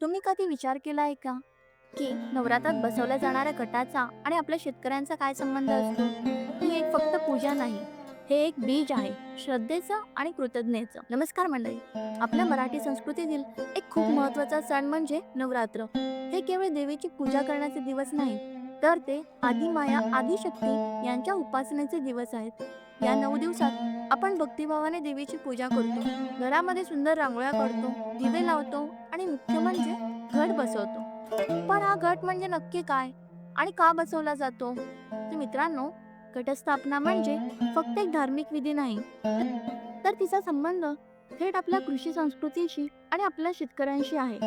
तुम्ही कधी विचार केला आहे का? की नवरात्रात बसवल्या जाणाऱ्या गटाचा आणि आपल्या शेतकऱ्यांचा काय संबंध असतो? ही एक फक्त पूजा नाही हे एक बीज आहे श्रद्धेचं आणि कृतज्ञतेचं. नमस्कार मंडळी. आपल्या मराठी संस्कृतीतील एक खूप महत्त्वाचा सण म्हणजे नवरात्र. हे केवळ देवीची पूजा करण्याचे दिवस नाही तर ते आदिमाया आदिशक्ती यांच्या उपासनेचे दिवस आहेत. या नऊ दिवसात आपण भक्तिभावाने देवीची पूजा करतो. घरामध्ये सुंदर रांगोळ्या करतो दिवे लावतो आणि मुख्य म्हणजे घट बसवतो. पण हा घट म्हणजे नक्की काय? आणि का बसवला जातो? तर मित्रांनो घटस्थापना म्हणजे फक्त एक धार्मिक विधी नाही. तर तिचा संबंध थेट आपल्या कृषी संस्कृतीशी आणि आपल्या शेतकऱ्यांशी आहे.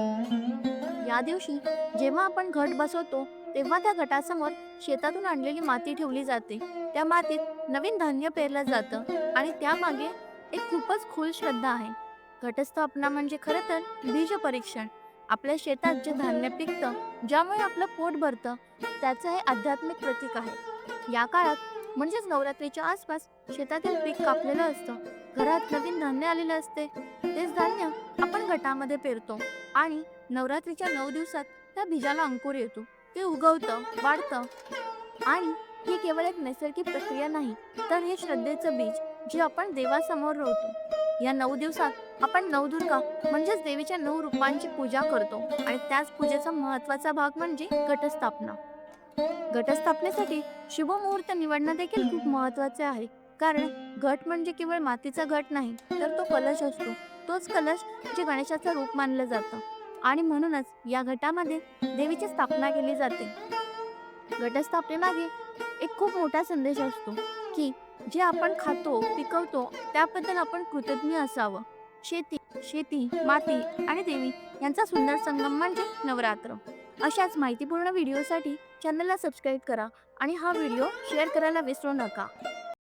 या दिवशी जेव्हा आपण घट बसवतो तेव्हा त्या गटासमोर शेतातून आणलेली माती ठेवली जाते. त्या मातीत नवीन धान्य पेरलं जातं आणि त्यामागे एक खूपच खोल श्रद्धा आहे. घटस्थापना म्हणजे खरं तर बीज परीक्षण. आपल्या शेतात जे धान्य पिकतं ज्यामुळे आपलं पोट भरतं त्याचं हे आध्यात्मिक प्रतीक आहे. या काळात म्हणजेच नवरात्रीच्या आसपास शेतातील पीक कापलेलं असतं. घरात नवीन धान्य आलेलं असते. तेच धान्य आपण गटामध्ये पेरतो आणि नवरात्रीच्या नऊ दिवसात त्या बीजाला अंकुर येतो. ते उगवतं वाढतं आणि ही केवळ एक नैसर्गिक प्रक्रिया नाही तर हे श्रद्धेचं बीज जे आपण देवासमोर रोवतो. या नऊ दिवसात आपण नवदुर्गा म्हणजेच देवीच्या नऊ रूपांची पूजा करतो. आणि त्याच पूजेचा महत्त्वाचा भाग म्हणजे घटस्थापना. घटस्थापनेसाठी शुभ मुहूर्त निवडणं देखील खूप महत्त्वाचे आहे. कारण घट म्हणजे केवळ मातीचा घट नाही तर तो कलश असतो. तोच कलश जे गणेशाचं रूप मानलं जातं. आणि म्हणूनच या घटामध्ये देवीची स्थापना केली जाते. घटस्थापनेमागे एक खूप मोठा संदेश असतो. की जे आपण खातो पिकवतो त्याबद्दल आपण कृतज्ञ असावं. शेती शेती माती आणि देवी यांचा सुंदर संगम म्हणजे नवरात्र. अशाच माहितीपूर्ण व्हिडिओसाठी चॅनलला सबस्क्राईब करा आणि हा व्हिडिओ शेअर करायला विसरू नका.